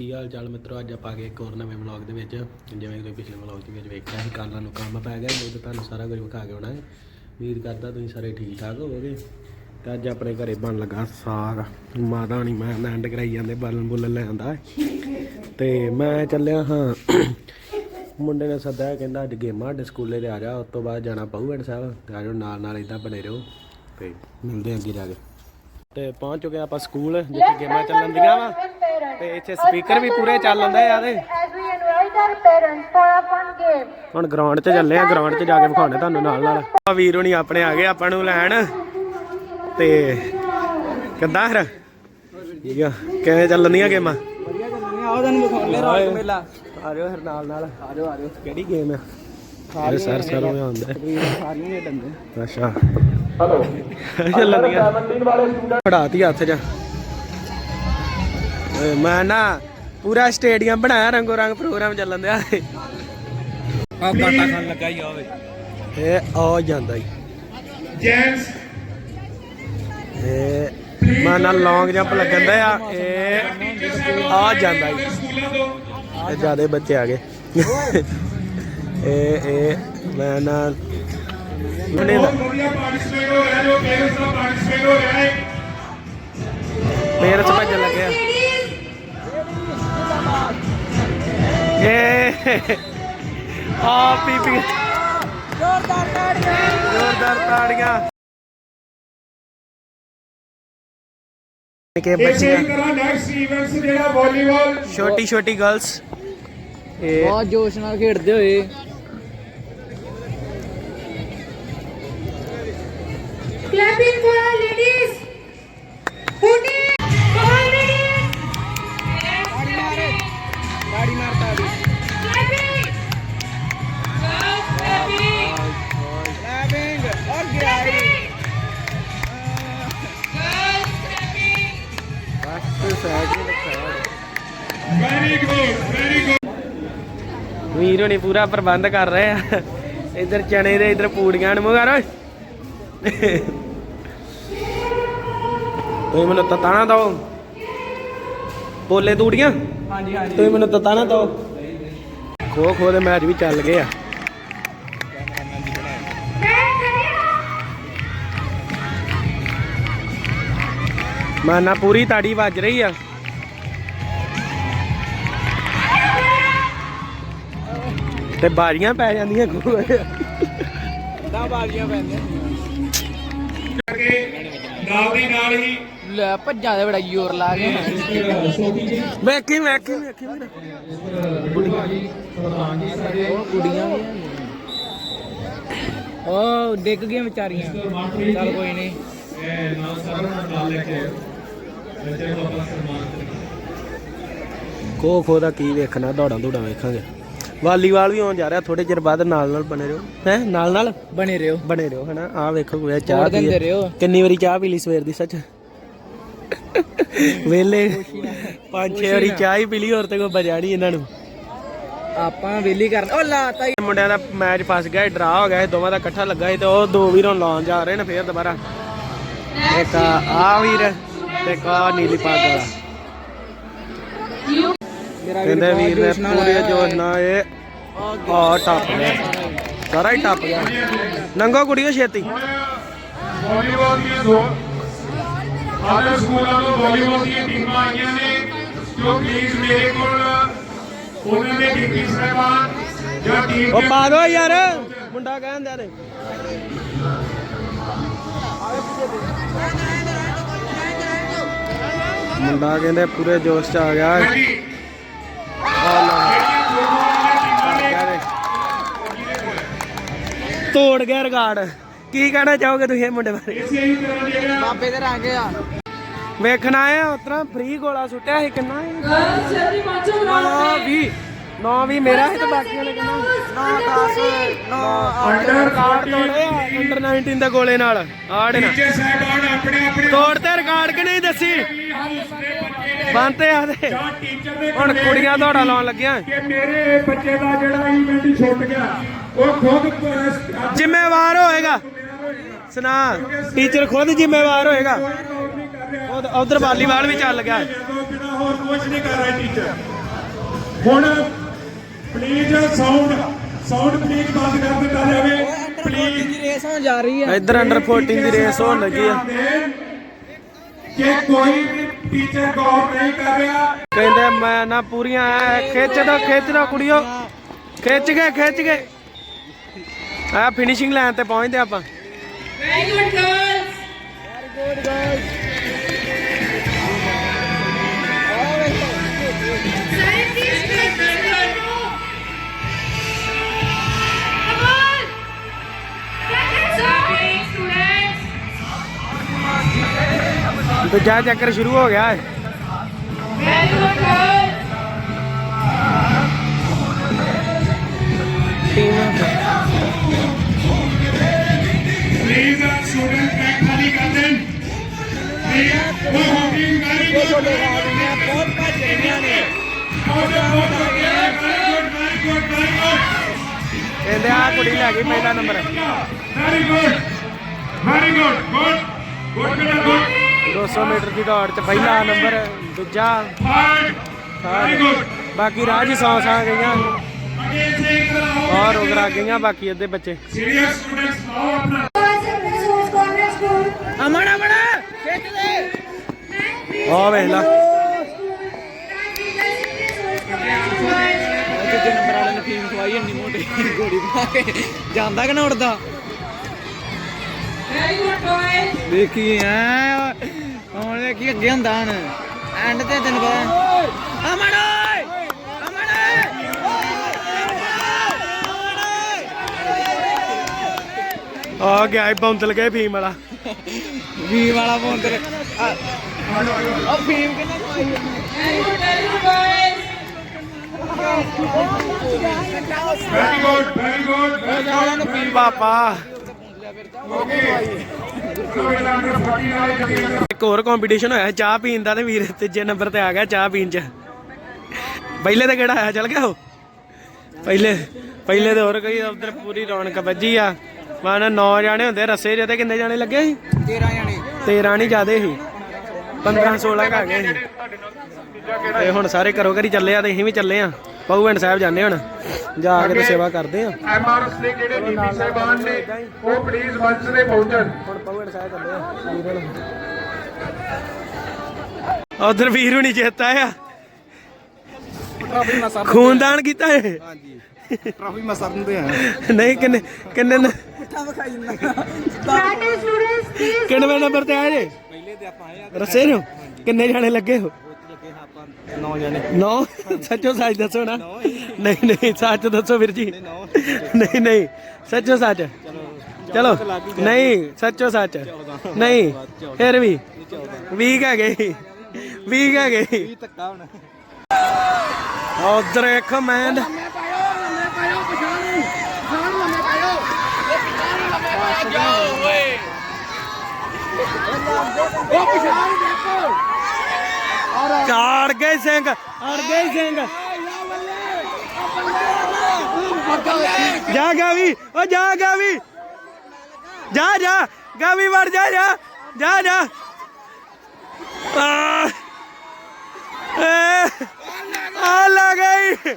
ਕੀ ਹਾਲ ਚਾਲ ਮਿੱਤਰੋ? ਅੱਜ ਆਪਾਂ ਗਏ ਇੱਕ ਹੋਰ ਨਵੇਂ ਵਲੌਗ ਦੇ ਵਿੱਚ, ਜਿਵੇਂ ਕਿ ਤੁਸੀਂ ਪਿਛਲੇ ਵਲੌਗ ਦੇ ਵਿੱਚ ਵੇਖਿਆ ਸੀ, ਕੱਲ੍ਹ ਨੂੰ ਕੰਮ ਪੈ ਗਿਆ ਉਹ ਤਾਂ ਤੁਹਾਨੂੰ ਸਾਰਾ ਕੁਝ ਵਿਖਾ ਕੇ ਆਉਣਾ ਹੈ। ਉਮੀਦ ਕਰਦਾ ਤੁਸੀਂ ਸਾਰੇ ਠੀਕ ਠਾਕ ਹੋਵੋਗੇ। ਤੇ ਅੱਜ ਆਪਣੇ ਘਰੇ ਬਣ ਲੱਗਾ ਸਾਗ। ਮਾਤਾ ਨਹੀਂ ਮੈਂ ਲੈਂਡ ਕਰਾਈ ਜਾਂਦੇ ਬਾਲਣ ਬੁੱਲਣ ਲੈ ਆਂਦਾ ਤੇ ਮੈਂ ਚੱਲਿਆ ਹਾਂ। ਮੁੰਡੇ ਨੇ ਸੱਦਿਆ, ਕਹਿੰਦਾ ਅੱਜ ਗੇਮਾਂ ਸਾਡੇ ਸਕੂਲੇ ਤੇ ਆ ਜਾ, ਉਸ ਤੋਂ ਬਾਅਦ ਜਾਣਾ ਪਊ ਪਊਗੜ ਸਾਹਿਬ। ਤੇ ਆਜੋ ਨਾਲ ਨਾਲ ਇਦਾਂ ਬਣੇ ਰਹੋ। ਤੇ ਮਿਲਦੇ ਆਂ ਅੱਗੇ ਜਾ ਕੇ। ਤੇ ਪਹੁੰਚ ਚੁੱਕੇ ਆਪਾਂ ਸਕੂਲ, ਜਿੱਥੇ ਗੇਮਾਂ ਚੱਲਣ ਦੀਆਂ ਵਾ। ਤੇ ਇੱਥੇ ਸਪੀਕਰ ਵੀ ਪੂਰੇ ਚੱਲਣ ਦੇ ਆ ਤੇ game. ਹੁਣ ਗਰਾਊਂਡ 'ਚ ਚੱਲੇ ਆ ਗਰਾਊਂਡ 'ਚ ਜਾ ਕੇ ਵਿਖਾਉਣੇ ਤੁਹਾਨੂੰ ਨਾਲ ਨਾਲ। ਆ ਵੀਰ ਹੁਣੀ ਆਪਣੇ ਆ ਗਏ ਆਪਾਂ ਨੂੰ ਲੈਣ। ਤੇ ਕਿੱਦਾਂ ਫਿਰ? ਠੀਕ ਆ। ਕਿਵੇਂ ਚੱਲਣੀਆਂ ਗੇਮਾਂ? ਵਧੀਆ ਚੱਲਣੀ ਆਓ ਤੁਹਾਨੂੰ ਵਿਖਾਉਣੇ ਰੌਣਕ ਮੇਲਾ ਆ ਜਾਓ ਫਿਰ ਨਾਲ ਨਾਲ। ਆ ਜਾਓ ਆ ਜਾਓ ਕਿਹੜੀ ਗੇਮ ਆ? ਸਾਰੇ ਸਰ ਸਰ ਹੋਇਆ ਹੁੰਦਾ। ਸਾਰੀਆਂ ਖੇਡਣ ਦੇ ਅੱਛਾ। ਹਲੋ ਚੱਲਣੀਆਂ। ਫੜਾਤੀ ਹੱਥ 'ਚ। ਓਏ ਮੈਂ ਨਾ ਪੂਰਾ ਸਟੇਡੀਅਮ ਬਣਾਇਆ ਰੰਗੋ ਰੰਗ ਪ੍ਰੋਗਰਾਮ ਚੱਲਣ ਦਿਆ ਆ ਕਾਟਾ ਖਾਨ ਲੱਗਾ ਹੀ ਆਵੇ ਇਹ ਆ ਜਾਂਦਾ ਈ। ਜੈਂਟਸ ਇਹ ਮੈਂ ਨਾ ਲੌਂਗ ਜੰਪ ਲੱਗਣ ਦਾ ਆ ਇਹ ਆ ਜਾਂਦਾ ਤੋਂ ਇਹ ਜਿਆਦੇ ਬੱਚੇ ਆ ਗਏ। ਇਹ ਇਹ ਮੈਂ ਨਾ ਵਧੀਆ ਪਾਰਟਿਸਿਪੇਟ ਹੋ ਰਿਹਾ ਜੋ ਪਲੇਅਰਸ ਦਾ ਪਾਰਟਿਸਿਪੇਟ ਹੋ ਰਿਹਾ ਹੈ ਮੇਰੇ ਚ ਭੱਜਣ ਲੱਗਿਆ ਇਹ ਆ ਪੀਪੀ ਜ਼ੋਰਦਾਰ ਤਾੜੀਆਂ। ਜ਼ੋਰਦਾਰ ਤਾੜੀਆਂ। ਕੇ ਬੱਚੀਆਂ ਨੈਕਸਟ ਇਵੈਂਟਸ ਜਿਹੜਾ ਵਾਲੀਬਾਲ ਛੋਟੀ ਛੋਟੀ ਗਰਲਸ ਇਹ ਬਹੁਤ ਜੋਸ਼ ਨਾਲ ਖੇਡਦੇ ਹੋਏ। Clapping for our ladies. Hooty. ਵੀਰ ਹੁਣੀ ਪੂਰਾ ਪ੍ਰਬੰਧ ਕਰ ਰਹੇ ਆ। ਇਧਰ ਚਣੇ ਦੇ ਇਧਰ ਪੂੜੀਆਂ ਨੂੰ ਮਗਰ ਓਏ। ਤੁਸੀਂ ਮੈਨੂੰ ਤਤਾਣਾ ਦੋ ਪੋਲੇ ਤੂੜੀਆਂ? ਹਾਂਜੀ ਹਾਂਜੀ। ਤੁਸੀਂ ਮੈਨੂੰ ਤਤਾਣਾ ਦੋ ਖੋ ਖੋ ਦੇ ਮੈਚ ਵੀ ਚੱਲ ਗਏ ਆ। ਮੈਂ ਨਾ ਪੂਰੀ ਤਾੜੀ ਵੱਜ ਰਹੀ ਆ। ਤੇ ਬਾਰੀਆਂ ਪੈ ਜਾਂਦੀਆਂ ਖੂਹ ਦਾ ਬਾਗੀਆਂ ਪੈਂਦੀਆਂ ਕਰਕੇ ਨਾਲ ਦੀ ਨਾਲ ਹੀ ਲੈ ਭੱਜਾਂ ਦੇ ਬੜਾ ਜ਼ੋਰ ਲਾ ਕੇ। ਵੇਖੀ ਵੇਖੀ ਵੇਖੀ। ਉਹ ਕੁੜੀਆਂ ਵੀ ਉਹ ਡਿੱਗ ਗਈਆਂ ਵਿਚਾਰੀਆਂ। ਚੱਲ ਕੋਈ ਨਹੀਂ ਇਹ ਨਾਲ ਸਾਰਾ ਨਾਲ ਲੈ ਕੇ ਬੱਚੇ ਨੂੰ। ਆਪਾਂ ਸਨਮਾਨ ਖੋ ਖੋ ਦਾ ਕੀ ਵੇਖਣਾ ਦੌੜਾਂ ਦੌੜਾਂ ਵੇਖਾਂਗੇ। ਵਾਲੀਬਾਲ ਵੀ ਆਉਣ ਜਾ ਰਿਹਾ ਥੋੜੇ ਚਿਰ ਬਾਅਦ ਨਾਲ ਨਾਲ ਬਣੇ ਰਹੋ। ਹੈ ਨਾਲ ਨਾਲ? ਬਣੇ ਰਹੋ। ਬਣੇ ਰਹੋ ਹਨਾ? ਆ ਵੇਖੋ ਵੇ ਚਾਹ ਪੀ ਕਿੰਨੀ ਵਾਰੀ ਚਾਹ ਪੀ ਲਈ ਸਵੇਰ ਦੀ ਸੱਚ? ਵੇਲੇ ਪੰਜ ਛੇ ਵਾਰੀ ਚਾਹ ਹੀ ਪੀ ਲਈ ਹੋਰ ਤੇ ਕੋਈ ਬਜਾ ਨਹੀਂ ਇਹਨਾਂ ਨੂੰ। ਆਪਾਂ ਵੇਲੀ ਕਰਨ ਉਹ ਲਾਤਾ। ਮੁੰਡਿਆਂ ਦਾ ਮੈਚ ਫਸ ਗਿਆ ਡਰਾ ਹੋ ਗਿਆ ਦੋਵਾਂ ਦਾ ਇਕੱਠਾ ਲੱਗਾ ਸੀ ਤੇ ਉਹ ਦੋ ਵੀਰੋਂ ਲਾਉਣ ਜਾ ਰਹੇ ਨੇ ਫੇਰ ਦੁਬਾਰਾ। ਇੱਕ ਆ ਵੀਰ ਤੇ ਆ ਨੀਲੀ ਪੱਗ ਵਾਲਾ ਕਹਿੰਦੇ ਵੀਰ ਨੇ ਪੂਰੇ ਜੋਸ਼ ਨਾਲ ਇਹ ਆ ਟੱਪ ਗਿਆ। ਸਾਰਾ ਹੀ ਟੱਪ ਗਿਆ। ਨੰਗੋ ਕੁੜੀਓ ਛੇਤੀ। ਵਾਲੀਬਾਲ ਦੀਆਂ ਦੋ ਆਦਰ ਸਕੂਲਾਂ ਤੋਂ ਵਾਲੀਬਾਲ ਦੀਆਂ ਟੀਮਾਂ ਆਈਆਂ ਨੇ ਜੋ ਪਲੀਜ਼ ਮੇਰੇ ਕੋਲ ਉਹਨਾਂ ਦੇ ਡੀਪੀ ਸਾਹਿਬਾਨ ਜਾਂ ਟੀਮ ਉਹ ਦੇ ਪਾ ਦੋ ਯਾਰ। ਮੁੰਡਾ ਕਹਿੰਦਾ ਨੇ। ਮੁੰਡਾ ਕਹਿੰਦੇ ਪੂਰੇ ਜੋਸ਼ ਚ ਆ ਗਿਆ ਹਾਂਜੀ ਆ ਲੈ ਕਰ ਗਿਆ ਵੇ। ਤੋੜ ਗਿਆ ਰਿਕਾਰਡ। ਕੀ ਕਹਿਣਾ ਚਾਹੋਗੇ ਤੁਸੀਂ ਇਹ ਮੁੰਡੇ ਬਾਰੇ? ਬਾਬੇ ਦੇ ਰੰਗ ਆ। ਵੇਖਣਾ ਆਇਆ ਉਤਰਾ ਫ੍ਰੀ ਗੋਲਾ ਸੁੱਟਿਆ ਸੀ ਕਿੰਨਾ ਨੌ ਵੀ ਨੌ ਵੀ ਮੇਰਾ ਹੈ ਤੇ ਬਾਕੀਆਂ ਨੇ ਕਿੰਨਾ। 9 10 9 ਅੰਡਰ ਰਿਕਾਰਡ ਤੋੜੇ ਆ ਅੰਡਰ 19 ਦੇ ਗੋਲੇ ਨਾਲ ਆੜੇ ਨਾ ਟੀਚਰ ਸਾਹਿਬਾਨ ਆਪਣੇ ਆਪਣੇ ਤੋੜ ਤੇ ਰਿਕਾਰਡ ਕਿ ਨਹੀਂ ਦੱਸੀ? ਨੇ ਬੰਤੇ ਆ ਦੇ ਜਾਂ ਟੀਚਰ ਨੇ ਹੁਣ ਕੁੜੀਆਂ ਦੌੜਾ ਲਾਉਣ ਲੱਗੀਆਂ। ਕਿ ਮੇਰੇ ਬੱਚੇ ਦਾ ਜਿਹੜਾ ਇਵੈਂਟ ਹੀ ਛੁੱਟ ਗਿਆ। ਉਹ ਖੁਦ ਜ਼ਿੰਮੇਵਾਰ ਹੋਏਗਾ। ਸੁਣਾ ਟੀਚਰ ਖੁਦ ਜ਼ਿੰਮੇਵਾਰ ਹੋਏਗਾ। ਕੋਈ ਨੌਕਰੀ ਕਰ ਰਿਹਾ ਉਧਰ ਵਾਲੀਬਾਲ ਵੀ ਚੱਲ ਗਿਆ। ਬਿਨਾ ਹੋਰ ਕੁਝ ਨਹੀਂ ਕਰ ਰਿਹਾ ਟੀਚਰ ਹੁਣ ਪਲੀਜ਼ ਸਾਊਂਡ ਸਾਊਂਡ ਪਲੀਜ਼ ਬੰਦ ਕਰ ਦਿੱਤਾ ਜਾਵੇ। ਪਲੀਜ਼ ਦੀ ਰੇਸ ਹੋਣ ਜਾ ਰਹੀ ਹੈ ਇੱਧਰ ਅੰਡਰ 14 ਦੀ ਰੇਸ ਹੋਣ ਲੱਗੀ ਆ। ਕਿ ਕੋਈ ਵੀ ਟੀਚਰ ਗੌਰ ਨਹੀਂ ਕਰ ਰਿਹਾ। ਕਹਿੰਦੇ ਮੈਂ ਨਾ ਪੂਰੀਆਂ ਐ, ਖਿੱਚ ਦੋ ਖਿੱਚ ਦੋ ਕੁੜੀਓ। ਖਿੱਚ ਗਏ ਖਿੱਚ ਗਏ। ਆ ਫਿਨਿਸ਼ਿੰਗ ਲਾਈਨ ਤੇ ਪਹੁੰਚਦੇ ਆਪਾਂ। ਦੂਜਾ ਚੱਕਰ ਸ਼ੁਰੂ ਹੋ ਗਿਆ. ਪਲੀਜ਼ ਸਟੂਡੈਂਟ ਖਾਲੀ ਕਰ ਦੇਣ ਉਹ ਬਹੁਤ ਭੱਜ ਰਹੀਆਂ ਨੇ ਕਹਿੰਦੇ ਆ ਕੁੜੀ ਲੈ ਗਈ ਪਹਿਲਾ number very good very good good good ਬੇਟਾ ਗੁੱਡ 200 ਮੀਟਰ ਦੀ ਦੌੜ 'ਚ ਪਹਿਲਾ ਨੰਬਰ, ਦੂਜਾ। ਬਾਕੀ ਰਾਹ 'ਚ ਸੌ ਸਾਂ ਗਈਆਂ। ਅੱਗੇ ਔਰ ਉਗਰਾ ਗਈਆਂ ਬਾਕੀ ਅੱਧੇ ਬੱਚੇ। ਸੀਰੀਅਸ ਸਟੂਡੈਂਟਸ ਆਓ ਆਪਣਾ Boys and Miss ਦੇ। ਆ ਵੇਖ ਲਾ। ਦੂਜੇ ਨੰਬਰ ਵਾਲੇ ਨੇ ਫੀਮ ਖਵਾਈ, ਇੰਨੀ ਮੋਟੀ ਗੋਲੀ ਪਾ ਕੇ। ਜਾਂਦਾ ਕਿ ਨਾ ਉੜਦਾ? ਦੇਖੀ ਐ ਹੁਣ ਦੇਖੀ ਅੱਗੇ ਹੁੰਦਾ ਹਣ। ਐਂਡ ਤੇ ਤੈਨੂੰ ਪਤਾ ਅਮਨ ਓਏ! ਅਮਨ ਆ ਗਿਆ ਈ ਬੌਂਦਲ ਗਏ ਭੀਮ ਵਾਲਾ। ਵੀ ਵਾਲਾ ਤੇ ਉਹ ਫੀਮ ਕਿੰਨੇ. ਵੈਰੀ ਗੁੱਡ ਵੈਰੀ ਗੁੱਡ ਫੀਮ ਪਾਪਾ। ਓਕੇ ਬੇਟਾ ਅੰਦਰ 40 ਵਾਲੇ ਜੱਗੀ ਇੱਕ ਹੋਰ ਕੰਪੀਟੀਸ਼ਨ ਹੋਇਆ ਚਾਹ ਪੀਣ ਦਾ ਤੇ ਵੀਰ ਤੀਜੇ ਨੰਬਰ ਤੇ ਆ ਗਿਆ ਚਾਹ ਪੀਣ ਚ। ਪਹਿਲੇ ਤੇ ਕਿਹੜਾ ਆਇਆ ਚਲ ਗਿਆ ਉਹ? ਪਹਿਲੇ ਪਹਿਲੇ ਤੇ ਹੋਰ ਕੋਈ ਉਧਰ ਪੂਰੀ ਰੌਣਕ ਵੱਜੀ ਆ। ਮਾਨਾ 9 ਜਾਣੇ ਹੁੰਦੇ ਰਸੇ ਜਿਹਦੇ ਕਿੰਨੇ ਜਾਣੇ ਲੱਗੇ ਸੀ? 13 ਜਾਣੇ। 13 ਨਹੀਂ ਜ਼ਿਆਦੇ ਸੀ। 15 16 ਕ ਆ ਗਏ ਸੀ ਤੇ ਹੁਣ ਸਾਰੇ ਘਰੋਂ ਘਰੀ ਚੱਲੇ ਆ ਤੇ ਅਸੀਂ ਵੀ ਚੱਲੇ ਆ। ਪਹੁਵਿੰਡ ਸਾਹਿਬ ਜਾਂਦੇ ਹੁਣ ਜਾ ਕੇ ਤੇ ਸੇਵਾ ਕਰਦੇ ਆ। ਐਮਆਰਐਸ ਦੇ ਜਿਹੜੇ ਡੀਪੀ ਸਾਹਿਬਾਨ ਨੇ ਉਹ ਪਲੀਜ਼ ਮੰਚ ਤੇ ਪਹੁੰਚਣ। ਹੁਣ ਪਹੁਵਿੰਡ ਸਾਹਿਬ ਚੱਲੇ ਆ ਵੀਰ ਉਧਰ ਵੀਰ ਹੁਣੀ ਟਰਾਫੀ ਮਸਰ ਖੂਨਦਾਨ ਕੀਤਾ ਏ ਹਾਂਜੀ ਟਰਾਫੀ ਮਸਰ ਨੂੰ ਤੇ ਆ। ਨਹੀਂ ਕਿੰਨੇ ਕਿੰਨੇ ਨ- ਪੁੱਠਾ ਵਿਖਾਈ ਜਾਂਦਾ. ਕਿੰਨਵੇਂ ਨੰਬਰ ਤੇ ਆਏ ਜੇ? ਪਹਿਲੇ ਤੇ ਆਪਾਂ ਆਏ ਆ। ਰਸੇ ਨੂੰ ਕਿੰਨੇ ਜਾਣੇ ਲੱਗੇ ਹੋ? ਲੱਗੇ ਆਪਾਂ 9 ਜਾਣੇ। ਨੌ? ਸੱਚੋ ਸੱਚ ਦੱਸੋ ਨਾ। ਨਹੀਂ ਨਹੀਂ ਸੱਚ ਦੱਸੋ ਵੀਰ ਜੀ। ਨਹੀਂ ਨਹੀਂ ਸੱਚੋ ਸੱਚ। ਚਲੋ ਨਹੀਂ ਸੱਚੋ ਸੱਚ। ਨਹੀਂ ਫਿਰ ਵੀ। 20 ਕਹਿ ਗਏ। 20 ਕਹਿ ਗਏ। ਧੱਕਾ ਹੁਣ। ਉਧਰ ਇੱਕ ਮੈਂ ਝਾੜ ਗਏ ਸਿੰਘ ਅੜ ਗਏ ਸਿੰਘ ਜਾ ਗਾਵੀ ਓ ਜਾ ਗਾਵੀ ਜਾ ਜਾ ਗਾਵੀ ਵੜ ਜਾ ਜਾ ਜਾ ਜਾ ਆ ਏ, ਆ ਲੱਗ ਗਈ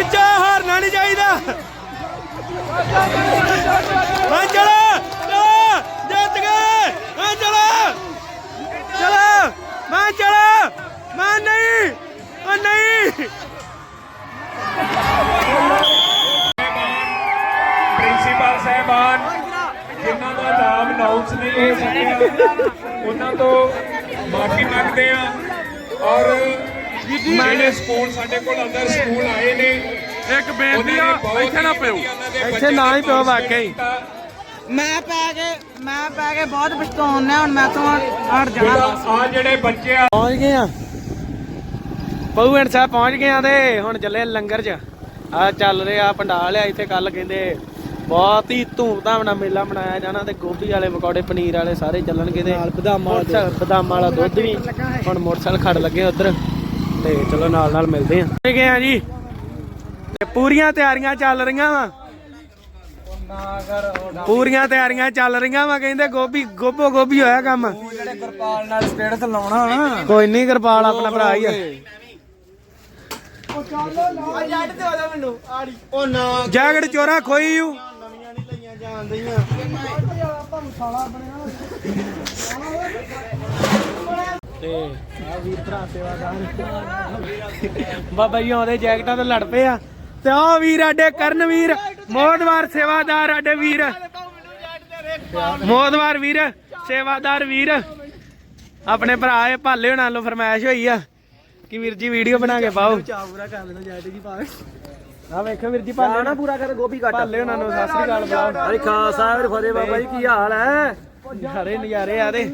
ਖਿੱਚਾ, ਹਾਰਨਾ ਨਹੀਂ ਚਾਹੀਦਾ। ਮੈਂ ਚਲਾ, ਜਿੱਤ ਗਏ। ਮੈਂ ਚਲੋ ਚਲਾ ਮੈਂ ਚਲਾ, ਮੈਂ ਨਹੀਂ ਉਹ ਨਹੀਂ। ਸਕੂਲ ਸਾਡੇ ਕੋਲ ਅੰਦਰ ਸਕੂਲ ਆਏ ਨੇ। ਇੱਕ ਬੇਨਤੀ ਆ ਇੱਥੇ ਨਾ ਪਿਓ। ਇੱਥੇ ਨਾ ਹੀ ਪਿਓ ਵਾਕਈ। ਮੈਂ ਪੈ ਕੇ ਮੈਂ ਪੈ ਕੇ ਬਹੁਤ ਪਛਤਾਉਣਾ ਹੁਣ ਮੈਂ ਤੋਂ ਹਟ ਜਾਣਾ। ਆ ਜਿਹੜੇ ਬੱਚੇ ਆ ਪਹੁੰਚ ਗਏ ਆ। ਪਉਣ ਸਾਹਿਬ ਪਹੁੰਚ ਗਏ ਆ ਤੇ ਹੁਣ ਚੱਲੇ ਲੰਗਰ 'ਚ। ਆ ਚੱਲ ਰਿਹਾ ਪੰਡਾਲ ਆ ਇੱਥੇ ਕੱਲ ਕਹਿੰਦੇ ਬਹੁਤ ਹੀ ਧੂਮਧਾਮ ਨਾਲ ਮੇਲਾ ਮਨਾਇਆ ਜਾਣਾ ਤੇ ਗੋਭੀ ਵਾਲੇ ਪਕੌੜੇ ਪਨੀਰ ਵਾਲੇ ਸਾਰੇ ਚੱਲਣਗੇ ਤੇ ਨਾਲ ਬਦਾਮਾਂ ਵਾਲਾ ਬਦਾਮਾਂ ਵਾਲਾ ਦੁੱਧ ਵੀ। ਹੁਣ ਮੋਟਰਸਾਈਕਲ ਖੜ ਲੱਗੇ ਉਧਰ। ਤੇ ਚਲੋ ਨਾਲ ਨਾਲ ਮਿਲਦੇ ਆ। ਗਏ ਆ ਜੀ? ਤੇ ਪੂਰੀਆਂ ਤਿਆਰੀਆਂ ਚੱਲ ਰਹੀਆਂ ਵਾ। ਪੂਰੀਆਂ ਤਿਆਰੀਆਂ ਚੱਲ ਰਹੀਆਂ ਵਾ, ਕਹਿੰਦੇ ਗੋਭੀ, ਗੋਭੋ ਗੋਭੀ ਹੋਇਆ ਕੰਮ। ਜਿਹੜੇ ਗੁਰਪਾਲ ਨਾਲ ਸਟੇਟਸ ਲਾਉਣਾ ਹੋਣਾ ਕੋਈ ਨਹੀਂ, ਕਿਰਪਾਲ ਆਪਣਾ ਭਰਾ ਹੀ ਆ। ਜੈਕਟ ਚੋਰਾ ਖੋਈ ਯੂ। ਤੇ ਆ ਵੀਰ ਭਰਾ ਸੇਵਾਦਾਰ ਬਾਬਾ ਜੀ ਆਉਂਦੇ ਜੈਕਟਾਂ ਤੋਂ ਲੜ ਪਏ ਆ। ਤੇ ਆ ਵੀਰ ਆਡੇ ਕਰਨ ਵੀਰ ਮੋਦਵਾਰ ਸੇਵਾਦਾਰ ਆਡੇ ਵੀਰ। ਮੋਦਵਾਰ ਵੀਰ ਸੇਵਾਦਾਰ ਵੀਰ। ਆਪਣੇ ਭਰਾ ਇਹ ਭਾਲੇ ਹੋਣਾ ਨੂੰ ਫਰਮਾਇਸ਼ ਹੋਈ ਆ ਕਿ ਵੀਰ ਜੀ ਵੀਡੀਓ ਬਣਾ ਕੇ ਪਾਓ। ਚਾ ਪੂਰਾ ਕਰ ਲੈਣਾ ਜੈਟ ਜੀ ਪਾ ਆ ਵੇਖੋ ਵੀਰ ਜੀ ਭਾਲੇ ਨਾ ਪੂਰਾ ਕਰ ਗੋਭੀ ਕੱਟ ਭਾਲੇ ਹੋਣਾ ਨੂੰ ਸਤਿ ਸ੍ਰੀ ਅਕਾਲ ਬੁਲਾਓ ਅਰੇ ਖਾਸ ਸਾਹਿਬ ਫਤਿਹ ਬਾਬਾ ਜੀ ਕੀ ਹਾਲ ਹੈ? ਨਜ਼ਾਰੇ ਨਜ਼ਾਰੇ ਆ ਦੇ।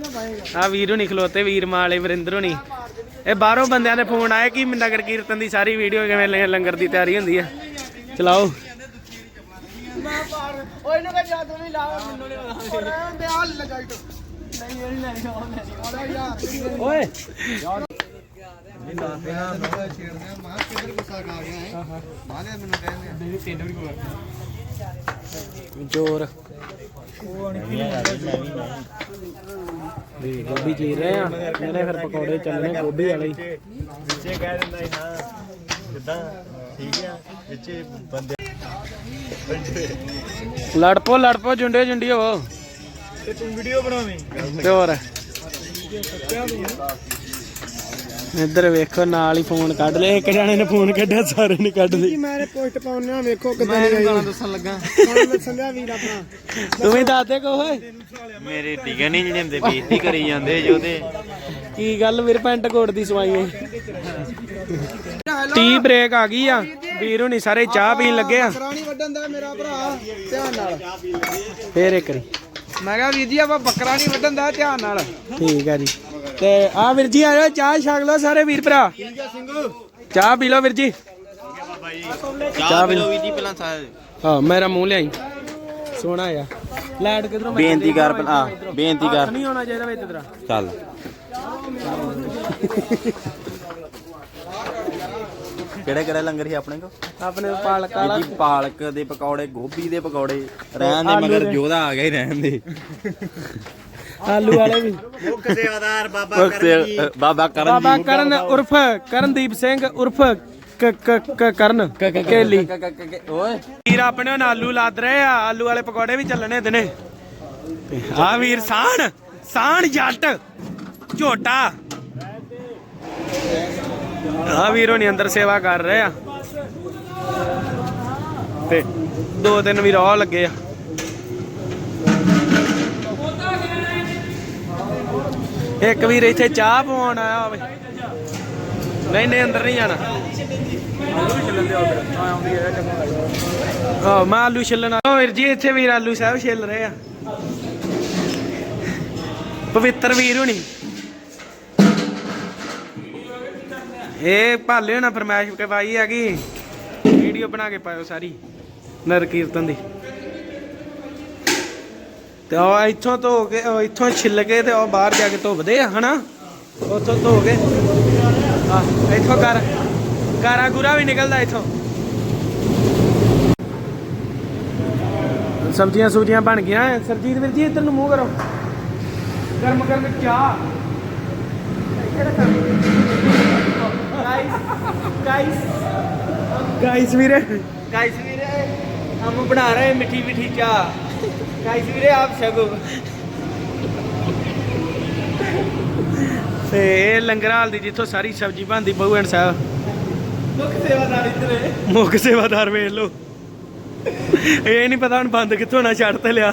ਆ ਵੀਰ ਹੁਣੀ ਖਲੋਤੇ ਵੀਰ ਮਾਲੇ ਵਰਿੰਦਰ ਹੁਣੀ। ਇਹ ਬਾਹਰੋਂ ਬੰਦਿਆਂ ਦੇ ਫੋਨ ਆਏ ਕਿ ਨਗਰ ਕੀਰਤਨ ਦੀ ਸਾਰੀ ਵੀਡੀਓ ਕਿਵੇਂ ਲ- ਲੰਗਰ ਦੀ ਤਿਆਰੀ ਹੁੰਦੀ ਆ? ਚਲਾਓ। ਓਏ ਨੂੰ ਕਹ ਜਾਦੂ ਨਹੀਂ ਲਾਵਾ ਮੈਨੂੰ ਨਹੀਂ ਪਤਾ। ਦੇ ਹਾਲ ਲਗਾਈ ਤੋ ਨਹੀਂ ਇਹ ਨਹੀਂ ਲੈਣੀ ਓਏ ਜੋਰ। ਵੀ ਗੋਭੀ ਚੀਰ ਰਹੇ ਆ ਇਹਨੇ ਫਿਰ ਪਕੌੜੇ ਚੱਲਣੇ ਗੋਭੀ ਵਾਲੇ ਹੀ। ਵਿੱਚੇ ਕਹਿ ਦਿੰਦਾ ਸੀ ਹਾਂ ਜਿੱਦਾਂ ਠੀਕ ਆ ਵਿੱਚੇ ਬੰਦੇ ਲੜ ਪੋ ਲੜ ਪੋ ਜੁੰਡੇ ਜੁੰਡੀ ਹੋ ਤੇ ਤੂੰ ਵੀਡੀਓ ਬਣਾਵੀਂ। ਤੇ ਹੋਰ। ਇੱਧਰ ਵੇਖੋ ਨਾਲ ਹੀ ਫੋਨ ਕੱਢ ਲਿਆ। ਇੱਕ ਜਾਣੇ ਨੇ ਫੋਨ ਕੱਢਿਆ ਸਾਰੇ ਨੇ ਕੱਢ ਲਈ ਮੈਂ ਪੋਸਟ ਪਾਉਣਾ ਵੇਖੋ ਕਿਦਾਂ ਦੀ ਗਾਣਾ ਦੱਸਣ ਲੱਗਾ। ਹੁਣ ਦੱਸਣ ਦਿਆ ਵੀਰ ਆਪਣਾ। ਤੂੰ ਵੀ ਦੱਸ ਦੇ ਕੋ ਓਏ ਮੇਰੇ ਟਿਕਣ ਨਹੀਂ ਜਿੰਦੇ ਬੇਇੱਜ਼ਤੀ ਕਰੀ ਜਾਂਦੇ ਜੋ ਤੇ ਕੀ ਗੱਲ ਵੀਰ ਪੈਂਟ ਕੋਟ ਦੀ ਸਵਾਈ ਹੈ। ਟੀ ਬ੍ਰੇਕ ਆ ਗਈ ਆ। ਵੀਰ ਹੁਣੀ ਸਾਰੇ ਚਾਹ ਪੀਣ ਲੱਗੇ ਆ। ਕਰਾਣੀ ਵੱਡਣ ਦਾ ਮੇਰਾ ਭਰਾ ਧਿਆਨ ਨਾਲ। ਫੇਰ ਇੱਕ ਵਾਰੀ ਮੈਂ ਕਿਹਾ ਵੀਰ ਜੀ ਆਪਾਂ ਬੱਕਰਾ ਨਹੀਂ ਵੱਢਣ ਦਾ ਧਿਆਨ ਨਾਲ। ਠੀਕ ਆ ਜੀ। ਤੇ ਆ ਵੀਰ ਜੀ ਆਇਓ ਚਾਹ ਛਕ ਲਓ ਸਾਰੇ ਵੀਰ ਭਰਾ। ਚਾਹ ਪੀ ਲਓ ਵੀਰ ਜੀ। ਚਾਹ ਪੀ ਲਓ। ਵੀਰ ਜੀ ਪਹਿਲਾਂ ਸਾਰੇ ਹਾਂ ਮੇਰਾ ਮੂੰਹ ਲਿਆਈ। ਸੋਹਣਾ ਆ। ਲਾਈਟ ਕਿਧਰੋਂ ਬੇਨਤੀ ਕਰ ਪਹਿਲਾਂ, ਬੇਨਤੀ ਕਰ। ਨਹੀਂ ਹੋਣਾ ਚਾਹੀਦਾ ਵਿੱਚ ਤੇਰਾ। ਚੱਲ। ਕਿਹੜੇ ਕਿਹੜੇ ਲੰਗਰ ਸੀ ਆਪਣੇ ਕੋ ਆਪਣੇ ਪਾਲਕ ਵਾਲਾ। ਜੀ ਪਾਲਕ ਦੇ ਪਕੌੜੇ ਗੋਭੀ ਦੇ ਪਕੌੜੇ। ਰਹਿਣ ਦੇ ਮਗਰ ਜੋਦਾ ਆ ਗਿਆ ਹੀ ਰਹਿਣ ਦੇ। ਆਲੂ ਵਾਲੇ ਵੀ। ਮੁੱਖ ਸੇਵਾਦਾਰ ਬਾਬਾ ਕਰਨ ਬਾਬਾ ਕਰਨ ਬਾਬਾ ਕਰਨ ਉਰਫ ਕਰਨਦੀਪ ਸਿੰਘ ਉਰਫ ਕ- ਕ- ਕ- ਕਰਨ ਕੇਲੀ। ਓਏ। ਵੀਰ ਆਪਣੇ ਹੁਣ ਆਲੂ ਲੱਦ ਰਹੇ ਆ ਆਲੂ ਵਾਲੇ ਪਕੌੜੇ ਵੀ ਚੱਲਣੇ ਦਿਨੇ। ਆ ਵੀਰ ਸਾਣ ਸਾਣ ਜੱਟ ਝੋਟਾ। ਆ ਵੀਰ ਹੋਣੀ ਅੰਦਰ ਸੇਵਾ ਕਰ ਰਹੇ ਆ। ਤੇ ਦੋ ਤਿੰਨ ਵੀਰ ਉਹ ਲੱਗੇ ਆ। ਇੱਕ ਵੀਰ ਇੱਥੇ ਚਾਹ ਪਵਾਉਣ ਆਇਆ ਹੋਵੇ। ਨਹੀਂ ਨਹੀਂ, ਅੰਦਰ ਨਹੀਂ ਜਾਣਾ। ਹਾਂ ਮੈਂ ਆਲੂ ਛਿੱਲਣਾ ਉਹ ਵੀਰ ਜੀ, ਇੱਥੇ ਵੀਰ ਆਲੂ ਸਾਹਿਬ ਛਿੱਲ ਰਹੇ ਆ। ਪਵਿੱਤਰ ਵੀਰ ਹੁਣੀ। ਇਹ ਭਾਲੇ ਹੋਣਾ ਫਰਮਾਇਸ਼ ਕਰਵਾਈ ਹੈਗੀ। ਵੀਡੀਓ ਬਣਾ ਕੇ ਪਾਇਓ ਸਾਰੀ। ਨਰ ਕੀਰਤਨ ਦੀ। ਤੇ ਉਹ ਇੱਥੋਂ ਧੋ ਕੇ ਉਹ ਇੱਥੋਂ ਛਿੱਲ ਕੇ ਤੇ ਉਹ ਬਾਹਰ ਜਾ ਕੇ ਧੋਵਦੇ ਆ ਹਨਾ? ਉੱਥੋਂ ਧੋ ਕੇ। ਆ ਇੱਥੋਂ ਕਰ ਕਾਰਾ ਗੁਰਾ ਵੀ ਨਿਕਲਦਾ ਇੱਥੋਂ। ਸਬਜ਼ੀਆਂ ਸੂਜੀਆਂ ਬਣ ਗਈਆਂ। ਸਰਜੀਤ ਵੀਰ ਜੀ ਇੱਧਰ ਨੂੰ ਮੂੰਹ ਕਰੋ। ਗਰਮ ਗਰਮ ਚਾਹ। ਗਾਇਸ ਗਾਇਸ ਗਾਇਸ ਵੀਰੇ। ਗਾਇਸ ਵੀਰੇ ਹਮ ਬਣਾ ਰਹੇ ਮਿੱਠੀ ਮਿੱਠੀ ਚਾਹ। ਗਾਇਸ ਵੀਰੇ ਆਪ ਸ਼ਗੋ। ਤੇ ਇਹ ਲੰਗਰਾਲ ਦੀ ਜਿੱਥੋਂ ਸਾਰੀ ਸਬਜ਼ੀ ਬਣਦੀ ਬਹੂ ਐਂਡ ਸਾਹਿਬ। ਮੁੱਖ ਸੇਵਾਦਾਰ ਇੱਧਰੇ ਮੁੱਖ ਸੇਵਾਦਾਰ ਵੇਖ ਲਓ। ਇਹ ਨਹੀਂ ਪਤਾ ਹੁਣ ਬੰਦ ਕਿੱਥੋਂ ਨਾ ਛੱਡ ਤੇ ਲਿਆ।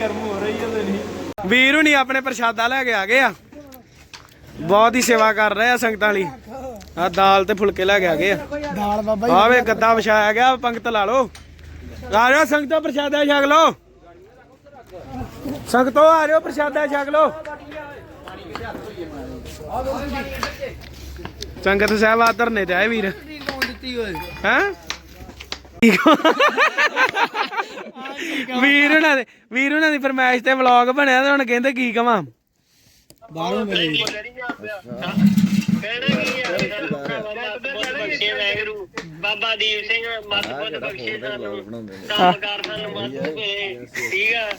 ਗਰਮ ਹੋ ਰਹੀ ਹੈ ਤੇ ਵੀਰ ਹੁਣੀ ਆਪਣੇ ਪ੍ਰਸ਼ਾਦਾ ਲੈ ਕੇ ਆ ਗਏ ਆ। ਬਹੁਤ ਹੀ ਸੇਵਾ ਕਰ ਰਹੇ ਆ ਸੰਗਤਾਂ ਲਈ ਆ ਦਾਲ ਤੇ ਫੁਲਕੇ ਲੈ ਕੇ ਆ ਗਏ ਆ। ਨਾਲ ਬਾਬਾ ਆਵੇ ਗੱਦਾ ਵਿਛਾਇਆ ਗਿਆ, ਪੰਗਤ ਲਾ ਲਓ। ਆ ਜਾਓ ਸੰਗਤੋ, ਪ੍ਰਸ਼ਾਦਾ ਛਕ ਲਓ। ਸੰਗਤੋ, ਆ ਜਾਓ, ਪ੍ਰਸ਼ਾਦਾ ਛਕ ਲਓ। ਸੰਗਤ ਸਾਹਿਬ ਆ ਧਰਨੇ ਤੇ ਆਏ ਵੀਰ ਦਿੱਤੀ ਵੀਰ ਉਹਨਾਂ ਦੇ ਵੀਰ ਉਹਨਾਂ ਦੀ ਫਰਮਾਇਸ਼ ਤੇ ਵਲੌਗ ਬਣਿਆ ਤੇ ਹੁਣ ਕਹਿੰਦੇ ਕੀ ਕਵਾਂ। ਬਾਹਰੋਂ ਮਿਲੇ। ਬਾਬਾ ਦੀਪ ਸਿੰਘ ਮਤ ਬੁੱਧ ਬਖਸ਼ੇ ਸਾਨੂੰ। ਕੰਮਕਾਰ ਸਾਨੂੰ ਮਤ ਦੇ ਠੀਕ ਆ?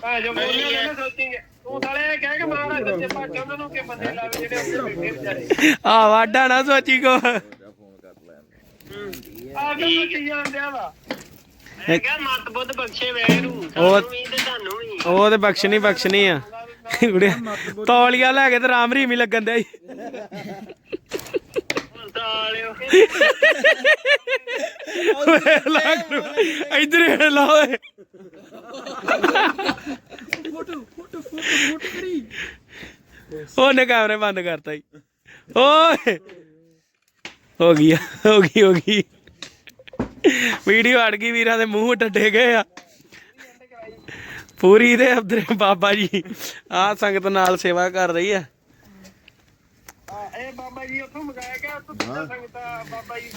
ਭਾਜੋ ਬੋਲਿਆ ਨਾ ਸੋਚੀਂਗੇ ਤੂੰ ਸਾਲੇ ਕਹਿ ਕੇ ਮਾਰਾ ਸੱਚੇ ਪਾਟੇ ਉਹਨਾਂ ਨੂੰ ਕਿ ਬੰਦੇ ਲਾਵੇ ਜਿਹੜੇ ਉੱਥੇ ਬੈਠੇ ਵਿਚਾਰੇ। ਆ ਵਾਡਾ ਨਾ ਸੋਚੀ ਕੋ। ਆ ਕੇ ਕੀ ਜਾਂਦਿਆ ਵਾ। ਮੈਂ ਕਿਹਾ ਮਤ ਬੁੱਧ ਬਖਸ਼ੇ ਵੈਰੂ ਸਾਨੂੰ ਵੀ ਤੇ ਤੁਹਾਨੂੰ ਵੀ। ਉਹ ਤੇ ਬਖਸ਼ਣੀ ਬਖਸ਼ਣੀ ਆ। ਕੁੜੀਆ ਤੌਲੀਆ ਲੈ ਕੇ ਤੇ ਰਾਮ ਰੀਮ ਹੀ ਲੱਗਣ ਦਿਆ ਹੁਣ ਸਾਲਿਓ ਇਧਰ ਹੀ ਲਾ ਓਏ। ਉਹਨੇ ਕੈਮਰੇ ਬੰਦ ਕਰਤਾ ਜੀ। ਓਏ ਹੋ ਗਈ ਆ, ਹੋ ਗਈ ਹੋ ਗਈ। ਵੀਡੀਓ ਅੜ ਗਈ ਵੀਰਾਂ ਦੇ ਮੂੰਹ ਟੱਡੇ ਗਏ ਆ। ਪੂਰੀ ਦੇ ਅਬਦਰੇ ਬਾਬਾ ਜੀ। ਆ ਸੰਗਤ ਨਾਲ ਸੇਵਾ ਕਰ ਰਹੀ ਆ। ਇਹ ਬਾਬਾ ਜੀ ਉੱਥੋਂ ਮੰਗਾਇਆ ਗਿਆ ਉੱਥੋਂ ਸਿੱਧਾ ਸੰਗਤਾਂ ਬਾਬਾ ਜੀ।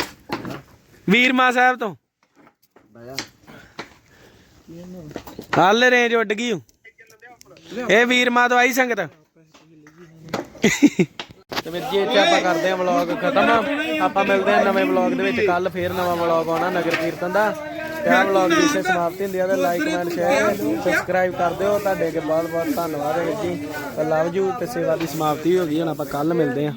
ਵੀਰ ਮਾ ਸਾਹਿਬ ਤੋਂ। ਕੱਲ ਰੇਂਜ ਉੱਡ ਗਈ ਓ। ਇਹ ਵੀਰ ਮਾ ਤੋਂ ਆਈ ਸੰਗਤ। ਤੇ ਵੀਰ ਜੀ ਇੱਥੇ ਆਪਾਂ ਕਰਦੇ ਹਾਂ ਵਲੌਗ ਖਤਮ। ਆਪਾਂ ਮਿਲਦੇ ਹਾਂ ਨਵੇਂ ਵਲੌਗ ਦੇ ਵਿੱਚ। ਕੱਲ ਫੇਰ ਨਵਾਂ ਵਲੌਗ ਆਉਣਾ ਨਗਰ ਕੀਰਤਨ ਦਾ। ਤੇ ਵਲੌਗ ਦੀ ਇੱਥੇ ਸਮਾਪਤੀ ਹੁੰਦੀ ਆ ਤੇ ਲਾਈਕ ਕਮੈਂਟ ਸ਼ੇਅਰ ਸਬਸਕ੍ਰਾਈਬ ਕਰ ਦਿਓ। ਤੁਹਾਡੇ ਅੱਗੇ ਬਹੁਤ ਬਹੁਤ ਧੰਨਵਾਦ ਹੈ ਵੀਰ ਜੀ। ਲਵ ਯੂ ਤੇ ਸੇਵਾ ਦੀ ਸਮਾਪਤੀ ਹੋ ਗਈ, ਹੁਣ ਆਪਾਂ ਕੱਲ ਮਿਲਦੇ ਹਾਂ।